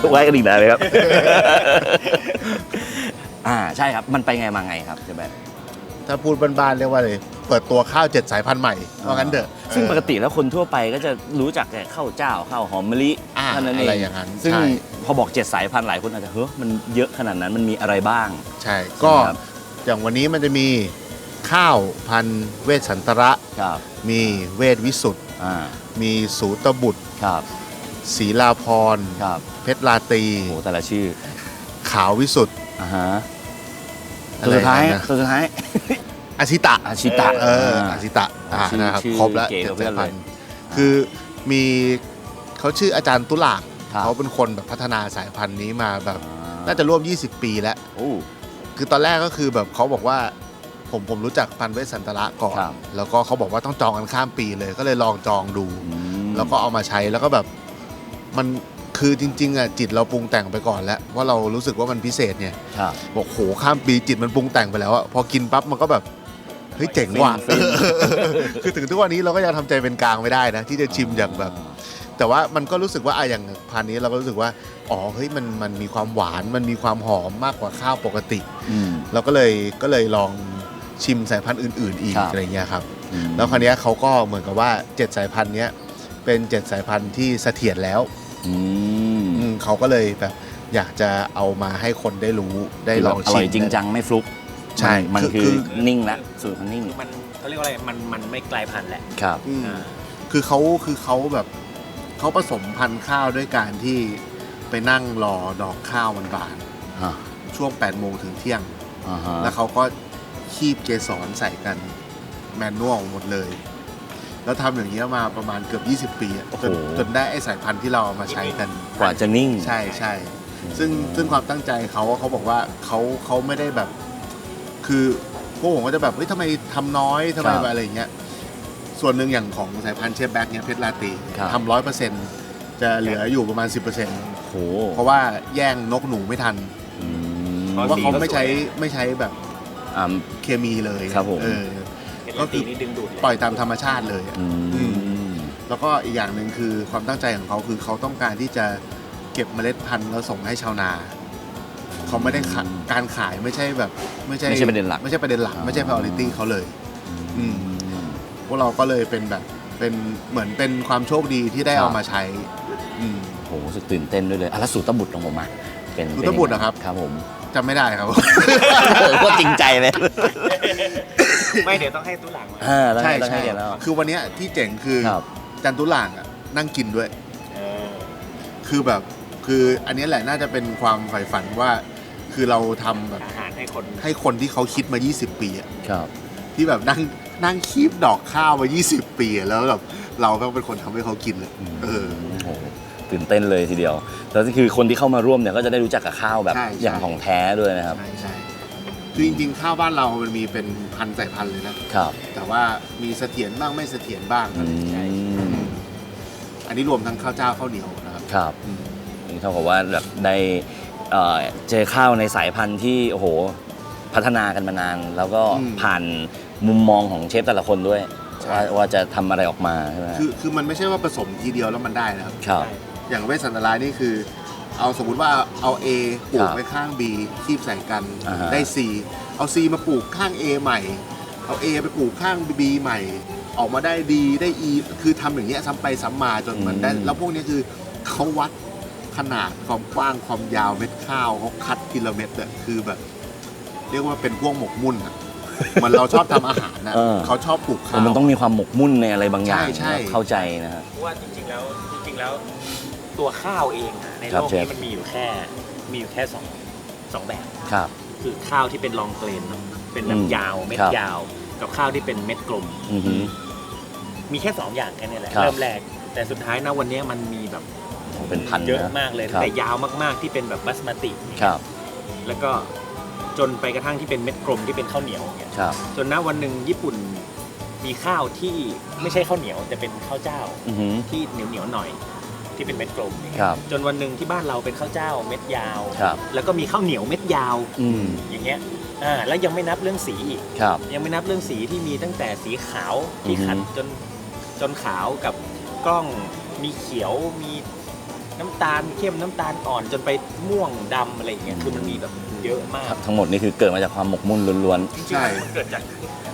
เราจะไว้กันอีกนานไหมครับ อ่าใช่ครับ มันไปไงมาไงครับใช่ไหมถ้าพูดบ้านๆเรียกว่าเลยเปิดตัวข้าวเจ็ดสายพันธุ์ใหม่ว่างั้นเถอะซึ่งเออปกติแล้วคนทั่วไปก็จะรู้จักแต่ข้าวเจ้าข้าวหอมมะลิอ่าเท่านั้นเออะไรงอย่างนั้นซึ่งใช่พอบอกเจ็ดสายพันธุ์หลายคนอาจจะเฮ้ยมันเยอะขนาดนั้นมันมีอะไรบ้าง ใช่ก็ครับ อย่างวันนี้มันจะมีข้าวพันธุ์เวชสันตระ ครับมีเวทวิสุทธ์อ่ามีสูตบุตร ครับ ศรีลาพรครับเพชรลาตรีโหแต่ละชื่อขาววิสุทธ์อ่าฮะอะตัวไรสุดท้ายนะ ตัวสุดท้ายอาชิตะ อาชิตะ เอออาชิตะอ่าชื่อนะครับชื่อครบแล้วเก๋เจ็กดว่าเพื่สาอยนเลยพันธุ์คือมีเขาชื่ออาจารย์ตุลากครับ เขาเป็นคนแบบพัฒนาสายพันธุ์นี้มาแบบน่าจะร่วม 20 ปีแล้ว โอ้ คือตอนแรกก็คือแบบเขาบอกว่าผมผมรู้จักพันธุ์เวสสันตระก่อน ครับ แล้วก็เขาบอกว่าต้องจองกันข้ามปีเลยก็เลยลองจองดู อืมแล้วก็เอามาใช้แล้วก็แบบ มันคือจริงๆอะจิตเราปรุงแต่งไปก่อนแล้วว่าเรารู้สึกว่ามันพิเศษเนี่ยครับบอกโหข้ามปีจิตมันปรุงแต่งไปแล้วอะพอกินปั๊บมันก็แบบเฮ้ยเจ๋งว่ะ ฟิน คือถึงทุกวันนี้เราก็ยังทำใจเป็นกลางไม่ได้นะที่จะชิมอย่างแบบ แต่ว่ามันก็รู้สึกว่าอะอย่างพันธุ์นี้เราก็รู้สึกว่าอ๋อเฮ้ยมันมันมีความหวานมันมีความหอมมากกว่าข้าวปกติ อืม เราก็เลยก็เลยลองชิมสายพันธุ์อื่น ๆ อีกครับ อะไรเงี้ยครับ อืมแล้วคราวเนี้ยเขาก็เหมือนกับว่าเจ็ดสายพันธุ์เนี้ยเป็นเจ็ดสายพันธุ์ที่เสถียรแล้ว อืมอืมเขาก็เลยแบบอยากจะเอามาให้คนได้รู้ได้ลองอชิร่มอยจริงจังไม่ฟลุกใช่มันคือคือคือ นิ่งละสูตรมันนิ่งมันเขาเรียกว่าอะไรมันมันไม่ไกลพันธุ์แหละครับ อืม อ่า คือเขาคือเขาแบบเขาผสมพันธุ์ข้าวด้วยการที่ไปนั่งรอดอกข้าวมันบานฮะ ช่วง8ปดโมงถึงเที่ยง อ่าฮะแล้วเขาก็คีบเกสรใส่กันแมนนวลหมดเลย แล้วทำอย่างนี้ยมาประมาณเกือบ 20 ปีอะจนจนได้ไอสายพันธุ์ที่เราเอามาใช้กัน กว่าจะนิ่ง ใช่ใช่ซึ่งซึ่งความตั้งใจเขาเขาบอกว่าเขาเขาไม่ได้แบบ คือพวกผมก็จะแบบเฮ้ยทำไมทำน้อยทำไมครับอะไรอย่างเงี้ย ส่วนหนึ่งอย่างของสายพันธุ์เชฟแบ็กเนี่ยเพชรลาตรีครับ ทำร้อยเปอร์เซ็นต์จะเหลืออยู่ประมาณ10%เโหพราะว่าแย่งนกหนูไม่ทัน อืมเพราะว่าเขาไม่ใช้ไม่ใช้แบบอ่า เคมีเลยครับผม เออ เป็นก็ก็คืคืออนี่ดึงดูดเลยปล่อยตามธรรมชาติเลยอะอือืม แล้วก็อีกอย่างหนึ่งคือความตั้งใจของเขาคือเขาต้องการที่จะเก็บเมล็ดพันธุ์แล้วส่งให้ชาวนา เขาไม่ได้ขาการขายไม่ใช่แบบไม่ใช่ไม่ใช่ประเด็นหลักไม่ใช่ประเด็นหลัก ไม่ใช่อ๋อ priority เขาเลย อืม พวกเราก็เลยเป็นแบบเป็นเหมือนเป็นความโชคดีที่ได้ครับ เอามาใช้ อืมโหรู้สึกตื่นเต้นด้วยเลยอะแล้วสูตรตะบุตรของผมอะเป็นสูตรบุตรเหรอครับ ครับผม จำไม่ได้ครับก็จริงใจเลย ไม่เดี๋ยวต้องให้ตู้หลังมา อ่าต้องใช่ให้ต้องใช่ให้เดี๋ยวแล้ว คือวันเนี้ยที่เจ๋งคือครับ จันทุหลางอะนั่งกินด้วย เออ คือแบบคืออันเนี้ยแหละน่าจะเป็นความใฝ่ฝันว่า คือเราทำแบบอาหารให้คนให้คนที่เขาคิดมา 20 ปีอะครับ ที่แบบนั่งนั่งคีบดอกข้าวมา 20 ปีอะแล้วแบบเราต้องเป็นคนทำให้เขากินเลยเออโหตื่นเต้นเลยทีเดียวแล้วคือคนที่เข้ามาร่วมเนี่ยก็จะได้รู้จักกับข้าวแบบใช่ใช่ อย่างของแท้ด้วยนะครับ ใช่ใช่ คือจริงๆข้าวบ้านเรามันมีเป็นพันสายพันธุ์เลยนะ ครับแต่ว่ามีเสถียรบ้างไม่เสถียรบ้างอืมอันนี้รวมทั้งข้าวเจ้าข้าวเหนียวนะครับครับอืมนี่เท่ากับว่าแบบได้เอ่อเจอข้าวในสายพันธุ์ที่โอ้โหพัฒนากันมานาน แล้วก็ผ่านมุมมองของเชฟแต่ละคนด้วยว่าว่าจะทำอะไรออกมาใช่ไหมคือคือมันไม่ใช่ว่าผสมทีเดียวแล้วมันได้นะครับ ครับ อย่างเวสสันตรายนี่คือ เอาสมมุติว่าเอา A ปลูครักบไว้ข้าง B คีบใส่กันอ่าฮะ ได้ C เอา C มาปลูกข้าง A ใหม่ เอา A ไปปลูกข้าง B ใหม่ ออกมาได้ D ได้ E คือทำอย่างเงี้ยซ้ำไปซ้ำมาจนมันได้ แล้วพวกเนี้ยคือเขาวัดขนาดความกว้างความยาวเม็ดข้าวเขาคัดกิโลเมตรอะคือแบบ เรียกว่าเป็นพวกหมกมุ่นอะ เหมันเราชอบทำอาหารนะเออ เขาชอบปลูกข้าว มันต้องมีความหมกมุ่นในอะไรบางอย่างใช่ใช่เข้าใจนะฮะ เพราะว่าจริงๆแล้วจริงๆแล้ว ตัวข้าวเองอะในครัโลบกเชฟนี้มันมีอยู่แค่มีอยู่แค่สองสองแบบ ครับ คือข้าวที่เป็นลองเกรนเนอะเป็นแบอืบมยาวเม็ดครับยาว กับข้าวที่เป็นเม็ดกลม อือหือ มีแค่สองอย่างแค่นี้แหละครับเริ่มแรกแต่สุดท้ายนะวันนี้มันมีแบบเป็นพันเยอะนะมากเลยครับ แต่ยาวมากๆที่เป็นแบบบัสมาติ ครับ แล้วก็จนไปกระทั่งที่เป็นเม็ดกลมที่เป็นข้าวเหนียวอย่างเงี้ยครับ จนณวันหนึ่งญี่ปุ่นมีข้าวที่ไม่ใช่ข้าวเหนียวแต่เป็นข้าวเจ้า อือหือ ที่เหนียวเหนียวๆหน่อย ที่เป็นเม็ดกลมอย่างคเงี้ยรับ จนวันหนึ่งที่บ้านเราเป็นข้าวเจ้าเม็ดยาว ครับ แล้วก็มีข้าวเหนียวเม็ดยาวอืมอย่างเงี้ยอ่าแล้วยังไม่นับเรื่องสีอีก ครับ ยังไม่นับเรื่องสีที่มีตั้งแต่สีขาวที่อือฮึขัดจนจนขาวกับกล้องมีเขียวมีน้ำตาลเข้มน้ำตาลอ่อนจนไปม่วงดำอะไรอย่างเงี้ยคือมันมีแบบเยอะมากทั้งหมดนี่คือเกิดมาจากความหมกมุ่นล้วนจริงใช่ๆมันเกิดจาก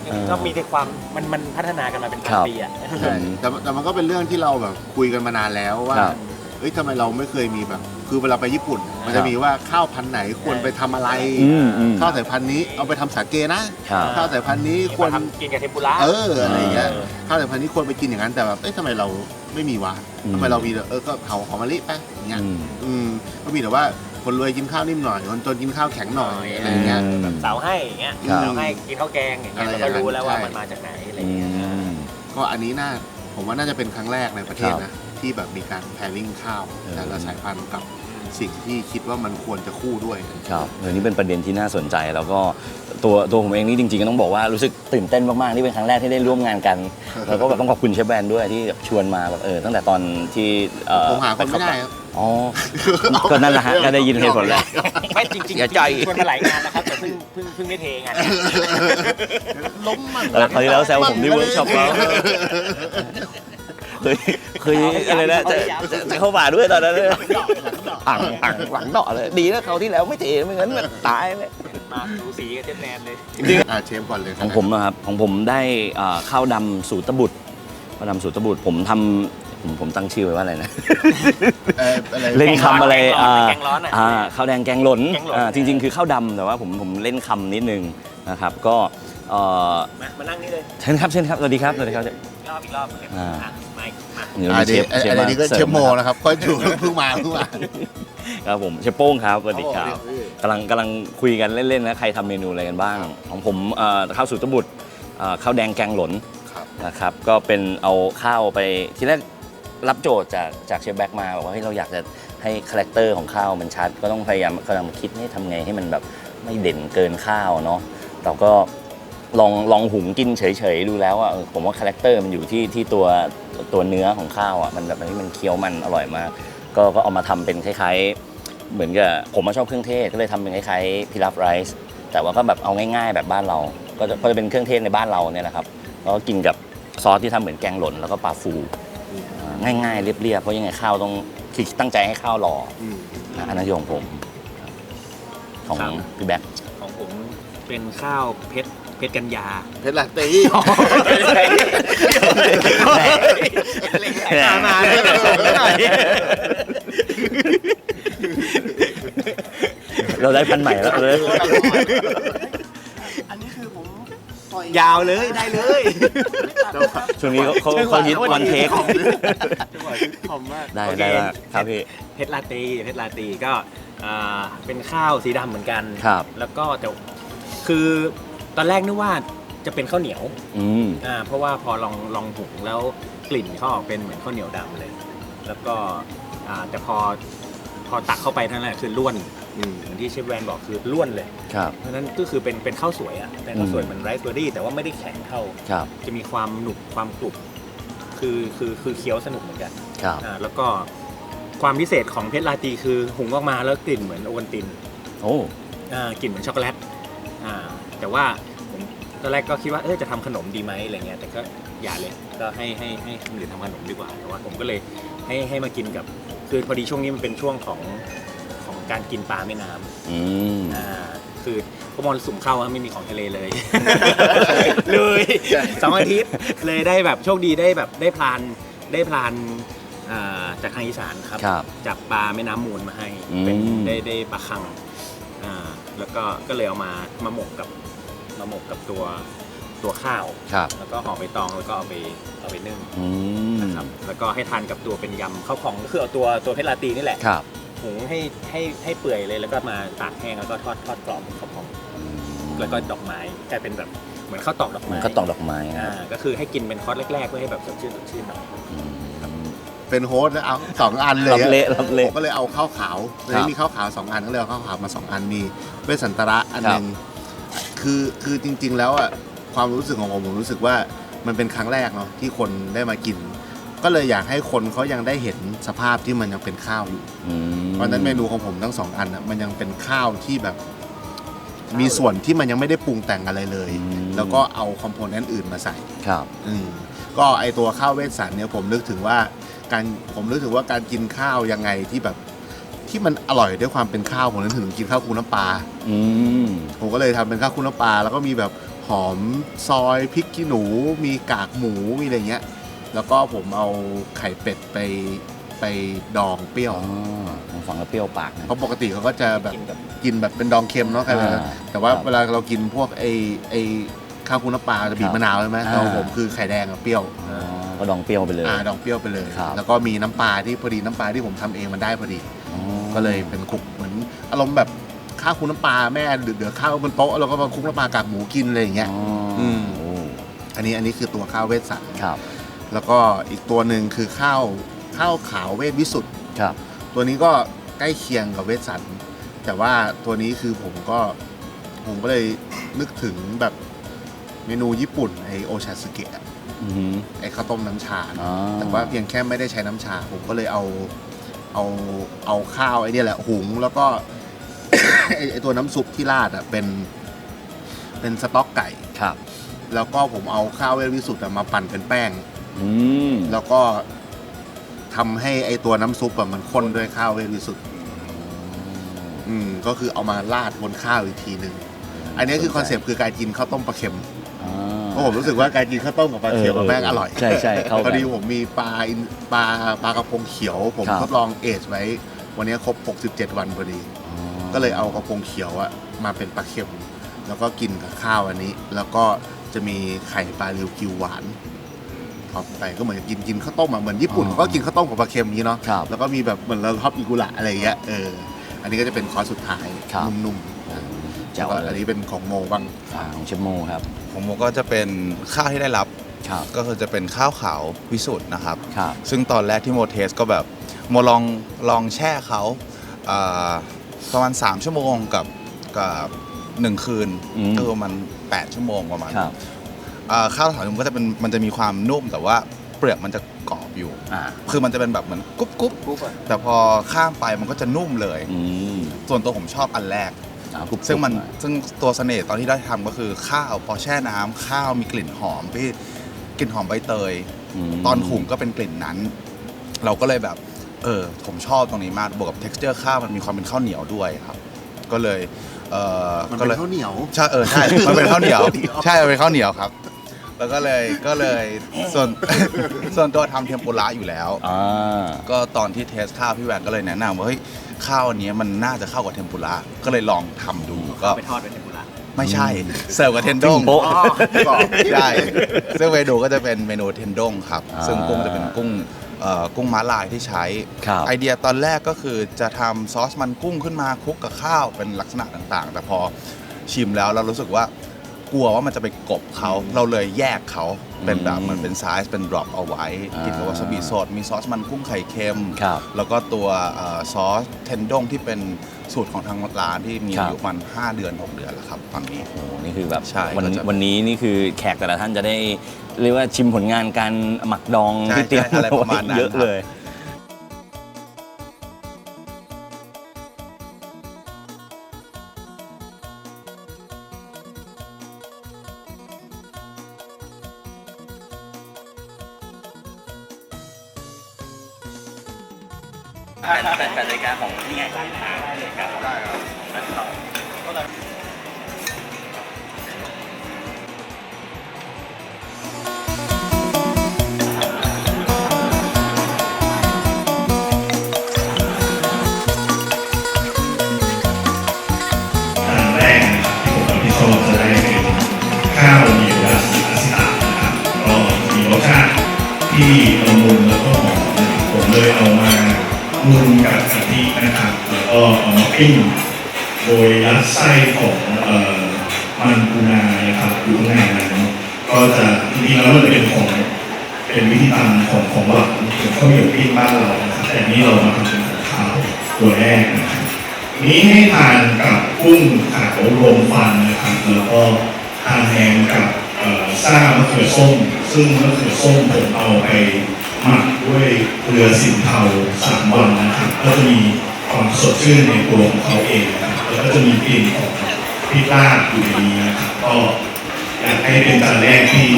เออ ก็มีแต่ความมันมันพัฒนากันมาเป็นพันครับปีอะ ใช่ แต่แต่มันก็เป็นเรื่องที่เราแบบคุยกันมานานแล้วว่า ครับ เอ้ยทำไมเราไม่เคยมีแบบ คือเวลาไปญี่ปุ่น มันครัจะบมีว่าข้าวพันธุ์ไหนควรไปทำอะไรๆอืมอืมข้าวสายพันธุ์นี้เอาไปทำสาเกนะ ครับ ข้าวสายพันธุ์นี้ควรทำกินกับเทมปุระ เอออะไรอย่างเงี้ย เออ ข้าวสายพันธุ์นี้ควรไปกินอย่างนั้นแต่แบบเอ้ยทำไมเราไม่มีวะอืม ทำไมเรามีแต่เออก็เผาหอมมะลิไปอย่างเงี้ยอืม อืมก็มีแต่ว่า คนรวยกินข้าวนิ่มหน่อย คนจนกินข้าวแข็งหน่อยอะไรอย่างเงี้ยอืมเสาให้อย่างเงี้ยครับ เสาให้กินข้าวแกงอย่างเงี้ยอะไรเราก็รู้แล้วว่าใช่ มันมาจากไหนอะไรอือย่างเงี้ยมก็อันนี้น่าผมว่าน่าจะเป็นครั้งแรกในประเทศครับนะ ที่แบบมีการแพริ่งข้าวเออ แต่ละสายพันธุ์กับสิ่งที่คิดว่ามันควรจะคู่ด้วย ครับเออนี่เป็นประเด็นที่น่าสนใจแล้วก็ตัวตัวผมเองนี่จริงๆก็ต้องบอกว่ารู้สึกตื่นเต้นมากๆนี่เป็นครั้งแรกที่ได้ร่วมงานกัน แล้วก็แบบต้องขอบคุณเชฟแบรนด์ด้วยที่แบบชวนมาแบบเออตั้งแต่ตอนที่เอ่อผมหาคนไม่ได้ครับ อ๋อ ก็นั่นแหละฮะก็ได้ยินเหตุผลแล้ว ไม่จริงๆจริงอย่าใจ ชวนมาหลายงานนะครับแต่เพิ่งเพิ่งเพิ่งได้เทงานเนี่ยล้มมันเออคราวที่แล้วแซวผมที่เวิร์กช็อปแล้ว เคยเคยอะไรนะจะจะจะเข้าป่าด้วยตอนนั้นเลยผังผังหลังเดาะเลย ดีนะคราวที่แล้วไม่เทไม่งั้นมันตายเลย มาดูสีกับเจฟแนนเลยอ่าเชฟก่อนเลยของผมนะครับของผมได้เอ่อข้าวดำสูตรบุตรข้าวดำสูตรบุตรผมทำ ผมผมตั้งชื่อไว้ว่าอะไรนะ เอ่ออะไรเล่นคำอะไรแกงร้อนอ่าแกงร้อนอะอ่าข้าวแดงแกงหล่นแกงหล่น อ่าจริง ๆ คือข้าวดำแต่ว่าผมผมเล่นคำนิดนึงนะครับ ก็เอ่อมามานั่งนี่เลยเชิญครับเชิญครับสวัสดีครับสวัสดีครับ อีกรอบอีกรอบอ่า อะมาอีกมา เดี๋ยวอ่ามีเชเดี๋ยวฟเชฟอะไรมานี้ก็สิเชร์ฟฟโมนะครับนะครับก็อยู่เพิ่งมาเพิ่งมาครับผมเชฟโป้งครับสวัสดีครับโอ้โหกำลังกำลังคุยกันเล่นๆนะใครทำเมนูอะไรกันบ้าง ของผมเอ่อข้าวสูตรบุตรเอ่อข้าวแดงแกงหล่นครับ นะครับ ก็เป็นเอาข้าวไปทีแรก รับโจทย์จากจากเชฟแบ็กมาบอกว่าเฮ้ยเราอยากจะให้คาแรคเตอร์ของข้าวมันชัด ก็ต้องพยายามกำลังคิดให้ทำไงให้มันแบบไม่เด่นเกินข้าวเนาะเราก็ลองลองหุงกินเฉยๆดูแล้วอะเออผมว่าคาแรคเตอร์มันอยู่ที่ที่ตัวตัวเนื้อของข้าวอะมันแบบมันมันเคี้ยวมันอร่อยมากก็ก็เอามาทำเป็นคล้ายๆ เหมือนกับผมมาชอบเครื่องเทศก็เลยทำเป็นคล้ายๆพิลาฟไรซ์แต่ว่าก็แบบเอาง่าย ๆ แบบบ้านเรา ก็จะก็จะเป็นเครื่องเทศในบ้านเราเนี่ยแหละครับแล้วก็กินกับซอสที่ทำเหมือนแกงหล่นแล้วก็ปลาฟู ง่ายๆ เรียบๆ เพราะยังไงข้าวต้องคือตั้งใจให้ข้าวหล่ออืมอะอันนั้นคือของผมของพี่แบ็คของผมเป็นข้าวเพชรเพชรกัญญาเพชรลาเต้มามาเลยเราได้พันใหม่แล้วเลย ยยาวเลยได้เลยช่วงนี้เขาเขาเขาฮิตวันเทคจังหวะที่คอมมากได้โอเคได้ละครับพี่เพชรลาตีเพชรลาตีก็อ่าเป็นข้าวสีดำเหมือนกันครับแล้วก็แต่คือตอนแรกนึกว่าจะเป็นข้าวเหนียวอืมอ่าเพราะว่าพอลองลองหุงแล้วกลิ่นเขาออกเป็นเหมือนข้าวเหนียวดำเลย แล้วก็อ่าแต่พอพอตักเข้าไปเท่านั้นแหละคือล้วน อืม อย่างที่เชฟแวนบอกคือล้วนเลย ครับ เพราะฉะนั้นก็คือเป็นเป็นข้าวสวยอะเป็นข้าวสวยเหมือนไรซ์เบอร์รี่แต่ว่าไม่ได้แข็งเท่า ครับ จะมีความหนุบความกรุบคือคือคือเคี้ยวสนุกเหมือนกันครับ อ่าแล้วก็ความพิเศษของเพชรลาตีคือหุงออกมาแล้วกลิ่นเหมือนโอวัลตินโอ้ อ่ากลิ่นเหมือนช็อกโกแลตอ่าแต่ว่าผมตอนแรกก็คิดว่าเออจะทำขนมดีไหมอะไรเงี้ยแต่ก็อย่าเลยก็ให้ให้ให้คนอื่นทำขนมดีกว่าแต่ว่าผมก็เลยให้ให้มากินกับคือพอดีช่วงนี้มันเป็นช่วงของของ การกินปลาแม่น้ำอืมอ่าคือพอมรสุมเข้าอะไม่มีของทะเลเลย เลยสองอาทิตย์เลยได้แบบโชคดีได้แบบได้พลานได้พลานอ่าจากทางอีสานครับ ครับ จับปลาแม่น้ำมูลมาให้อืมเป็นได้ได้ปลาคังอ่าแล้วก็ก็เลยเอามามาหมกกับมาหมกกับตัวตัวข้าว ครับแล้วก็ห่อใบตองแล้วก็เอาไปเอาไปนึ่งอืมนะครับแล้วก็ให้ทานกับตัวเป็นยำข้าวของก็คือเอาตัวตัวเพชรลาตีนี่แหละ ครับ หุงให้ให้ให้เปื่อยเลยแล้วก็มาตากแห้งแล้วก็ทอดทอดกรอบข้าวพองแล้วก็ดอกไม้กลายเป็นแบบเหมือนข้าวตอกดอกมัไม้นก็ตองดอกไม้คอ่ารับก็คือให้กินเป็นคอร์สแรกๆเพื่อให้แบบสดชื่นสดชื่นหน่อย อืมเป็นโฮสต์แล้วเอาสองอันเลยรับเละรับผเละ มก็เลยเอาข้าวขาวในครับนี้มีข้าวขาวสองอันก็เลยเอาข้าวขาวมาสองอันมีเวสสันตระอันหนึ่งคือคือจริงๆแล้วอะความรู้สึกของผมผมรู้สึกว่ามันเป็นครั้งแรกเนาะที่คนได้มากิน ก็เลยอยากให้คนเขายังได้เห็นสภาพที่มันยังเป็นข้าวอยู่อืมเพราะฉะนั้นเมนูของผมทั้งสองอันอะมันยังเป็นข้าวที่แบบ มีส่วนที่มันยังไม่ได้ปรุงแต่งอะไรเลยแล้วก็เอาคอมโพเนนต์อื่นมาใส่ ครับ อืมก็ไอตัวข้าวเวสสันเนี่ยผมนึกถึงว่าการผมรู้สึกว่าการกินข้าวยังไงที่แบบ ที่มันอร่อยด้วยความเป็นข้าวผมนึกถึงกินข้าวคลุกน้ำปลาอืม ผมก็เลยทำเป็นข้าวคลุกน้ำปลาแล้วก็มีแบบหอมซอยพริกขี้หนู มีกากหมูมีอะไรเงี้ย แล้วก็ผมเอาไข่เป็ดไปไปดองเปรี้ยวอ๋อผมฟังแล้วเปรี้ยวปากนะ เพราะปกติเขาก็จะแบบกินกับกินแบบเป็นดองเค็มเนาะใครเลยอ่าแต่ว่าครับเวลาเรากินพวกไอไอข้าวคลุกน้ำปลาจะบีบครับมะนาวใช่ไหมอ่า แต่ของผมคือไข่แดงกับเปรี้ยวอ๋อก็ดองเปรี้ยวไปเลย อ่าดองเปรี้ยวไปเลย ครับ แล้วก็มีน้ำปลาที่พอดีน้ำปลาที่ผมทำเองมันได้พอดี อ๋อก็เลยเป็นคลุกเหมือนอารมณ์แบบข้าวคลุกน้ำปลาแม่เดือดๆข้าวบนโต๊ะแล้วก็มาคลุกน้ำปลากากหมูกินอะไรอย่างเงี้ย อ๋ออืมโอ้อันนี้อันนี้คือตัวข้าวเวสสัน ครับ แล้วก็อีกตัวหนึ่งคือข้าวข้าวขาวเวทวิสุทธ์ครับ ตัวนี้ก็ใกล้เคียงกับเวสสัน แต่ว่าตัวนี้คือผมก็ผมก็เลยนึกถึงแบบเมนูญี่ปุ่นไอโอชาสึเกะอือหือ ไอข้าวต้มน้ำชาอ๋อแต่ว่าเพียงแค่ไม่ได้ใช้น้ำชา ผมก็เลยเอาเอาเอาข้าวไอเนี่ยแหละหุงแล้วก็ ไอไอตัวน้ำซุปที่ราดอะเป็นเป็นสต๊อกไก่ ครับ แล้วก็ผมเอาข้าวเวทวิสุทธ์อะมาปั่นเป็นแป้ง อืมแล้วก็ทำให้ไอตัวน้ำซุปอะมันข้นด้วยข้าวเวทวิสุทธ์อืมก็คือเอามาราดบนข้าวอีกทีหนึ่งอันนี้คือคอนเซปต์คือการกินข้าวต้มปลาเค็มอ่าเพราะผมรู้สึกว่าการกินข้าวต้มกับปลาเค็มเอออะแม่งอร่อย ใช่ใช่เข้ากันพอดีผมมีปลาอินปลาปลากระพงเขียว ผมครับ ทดลองเอจไว้ วันนี้ครบ 67 วันพอดีอ๋อก็เลยเอากระพงเขียวอะมาเป็นปลาเค็ม แล้วก็กินกับข้าวอันนี้ แล้วก็จะมีไข่ปลาริวกิวหวาน ท็อปไปก็เหมือนกินกินข้าวต้มอะเหมือนญี่ปุ่นเขาก็กินข้าวต้มกับปลาเค็มนี้เนาะครับแล้วก็มีแบบเหมือนเราท็อปอิกุระอะไรอย่างเงี้ยเอออันนี้ก็จะเป็นคอร์สสุดท้ายครับ นุ่มโอ้ๆเจ้าแล้วก็อันนี้เป็นของโมบ้าง อ่าของเชฟโมครับของโมก็จะเป็นข้าวที่ได้รับครับก็คือจะเป็นข้าวขาววิสุทธ์นะครับ ครับ ซึ่งตอนแรกที่โมเทสก็แบบโมลองลองแช่เขาอ่าประมาณ 3 ชั่วโมงกับกับหนึ่งคืนอืมก็คือมัน 8 ชั่วโมงประมาณ ครับ ข้าวขาวมันก็จะเป็นมันจะมีความนุ่มแต่ว่าเปลือกมันจะกรอบอยู่ อ่าคือมันจะเป็นแบบเหมือนกรุบกรุบปุ๊บอะแต่พอข้ามไปมันก็จะนุ่มเลย อืมส่วนตัวผมชอบอันแรกอ่ากรุบๆซึ่งมันหอยซึ่งตัวเสน่ห์ตอนที่ได้ทำก็คือข้าวพอแช่น้ำข้าวมีกลิ่นหอมที่กลิ่นหอมใบเตย มตอนหุงก็เป็นกลิ่นนั้น เราก็เลยแบบ เออ ผมชอบตรงนี้มากบวกกับ t e x t อร์ข้าวมันมีความเป็นข้าวเหนียวด้วยครับ ก็เลย เออมันก็เป็เลนยข้าวเหนียว ใช่เออใช่ มันเป็นข้าวเหนียว ใช่มันเป็นข้าวเหนียวครับ แล้วก็เลยก็เลยส่วนส่วนตัวทำเทมปุระอยู่แล้ว อ่า ก็ตอนที่เทสข้าวพี่แวนก็เลยแนะนำว่าเฮ้ยข้าวอันนี้มันน่าจะเข้ากับเทมปุระก็เลยลองทำดูก็ไปทอดเป็นเทมปุระ ไม่ใช่เสิร์ฟกับเทนด้งโป๊ะอ๋อก่อนใช่ซึ่งเมนูก็จะเป็นเมนูเทนด้งครับ อ่าซึ่งกุ้งจะเป็นกุ้งเอ่อกุ้งม้าลายที่ใช้ ครับ ไอเดียตอนแรกก็คือจะทำซอสมันกุ้งขึ้นมาคลุกกับข้าวเป็นลักษณะต่างๆ แต่พอชิมแล้วเรารู้สึกว่า กลัวว่ามันจะไปกบเขา เราเลยแยกเขาเป็นแบบอืมเหมือนเป็นไซส์เป็นดรอปเอาไว้อ่ากิกินกับวาซาบิสด มีซอสมันกุ้งไข่เค็ม ครับแล้วก็ตัวเอ่อซอสเทนด้งที่เป็นสูตรของทางร้านที่มีครับอายุประมัน5เดือน 6 เดือนแล้วครับตอนนี้ โอ้โหนี่คือแบบใช่วันก็จะ วันนี้นี่คือแขกแต่ละท่านจะได้เรียกว่าชิมผลงานการหมักดองใช่ที่เตรียมใช่อะไรประมาณนั้นเยอะครับเลย เป็นวิธีทำของของหวานข้าวเหนียวปิ้งบ้านเรานะครับแต่อันนี้เรามาทำเป็นของข้าวตัวแรกนะครับนี้ให้ทานกับกุ้งขาวรวมฟันนะครับแล้วก็ทานแทนกับซ่ามะเขือส้ม ซึ่งมะเขือส้มผมเอาไปหมักด้วยเกลือสินเทาสามวันนะครับก็จะมีความสดชื่นในตัวของเขาเองนะครับแล้วก็จะมีกลิ่นของพริกลาบอยู่ในนี้นะครับก็อยากให้เป็นจานแรกที่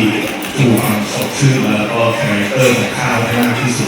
ชูความสดชื่นแล้วก็คาแรคเตอร์ของข้าวให้มากที่สุด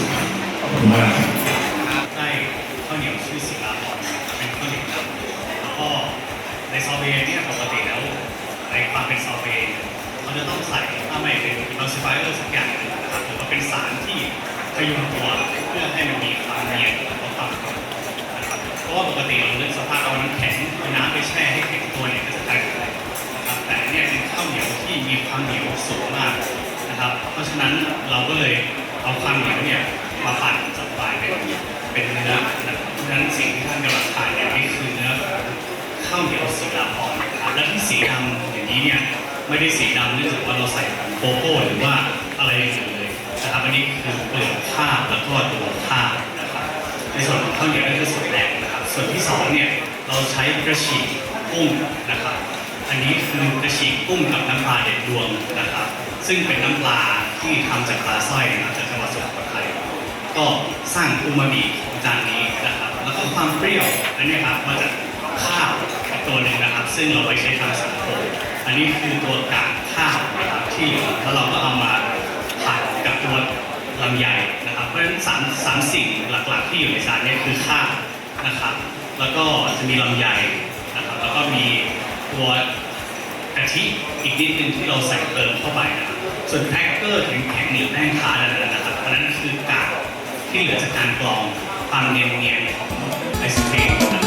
นั้นสิ่งที่ท่านกำลังทานเนี่ยนี่คือเนื้อข้าวเหนียวสีดำอ่อนนะครับและที่สีดำอย่างนี้เนี่ยไม่ได้สีดำเนื่องจากว่าเราใส่โกโก้หรือว่าอะไรอย่างอื่นเลยนะครับอันนี้คือเปลือกข้าวแล้วก็ตัวข้าวนะครับในส่วนของข้าวเหนียวนั่นคือส่วนแรกนะครับส่วนที่สองเนี่ยเราใช้กระฉีกกุ้งนะครับ อันนี้คือกระฉีกกุ้งกับน้ำปลาเด็ดดวงนะครับ ซึ่งเป็นน้ำปลาที่ทำจากปลาสร้อยนะครับจากจังหวัดสุโขทัยก็สร้างอูมามิของจานนี้ ความเปรี้ยวอันนี้ครับมาจากข้าวตัวหนึ่งนะครับ ซึ่งเราไปใช้ทำสังโคอันนี้คือตัวกากข้าวนะครับที่แล้วเราก็เอามาผัดกับตัวลำไยนะครับ เพราะฉะนั้นสามสามสิ่งหลักๆ ที่อยู่ในจานนี้คือข้าวนะครับ แล้วก็จะมีลำไยนะครับ แล้วก็มีตัวกะทิอีกนิดนึงที่เราใส่เติมเข้าไปนะครับ ส่วนแครกเกอร์แข็งๆหรือแป้งทาอะไรนะครับอันนั้นคือกากที่เหลือจากการกรองความเนียนๆของ This team.